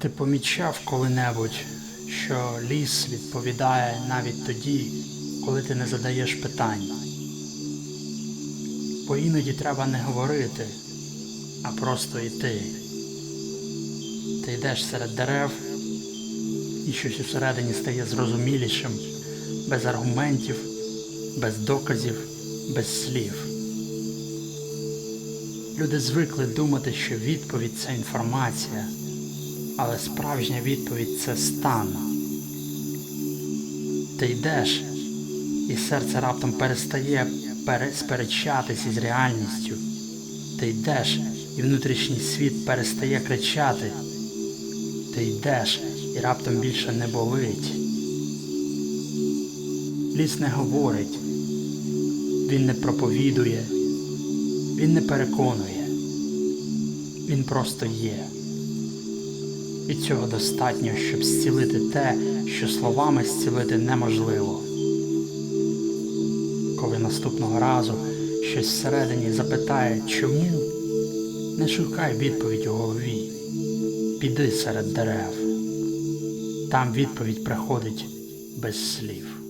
Ти помічав коли-небудь, що ліс відповідає навіть тоді, коли ти не задаєш питань. Бо іноді треба не говорити, а просто йти. Ти йдеш серед дерев, і щось усередині стає зрозумілішим, без аргументів, без доказів, без слів. Люди звикли думати, що відповідь це інформація, але справжня відповідь це стан. Ти йдеш, і серце раптом перестає пере- сперечатись із реальністю. Ти йдеш, і внутрішній світ перестає кричати. Ти йдеш, і раптом більше не болить. Ліс не говорить, він не проповідує, він не переконує, він просто є. І цього достатньо, щоб зцілити те, що словами зцілити неможливо. Коли наступного разу щось всередині запитає чому, не шукай відповідь у голові. Піди серед дерев. Там відповідь приходить без слів.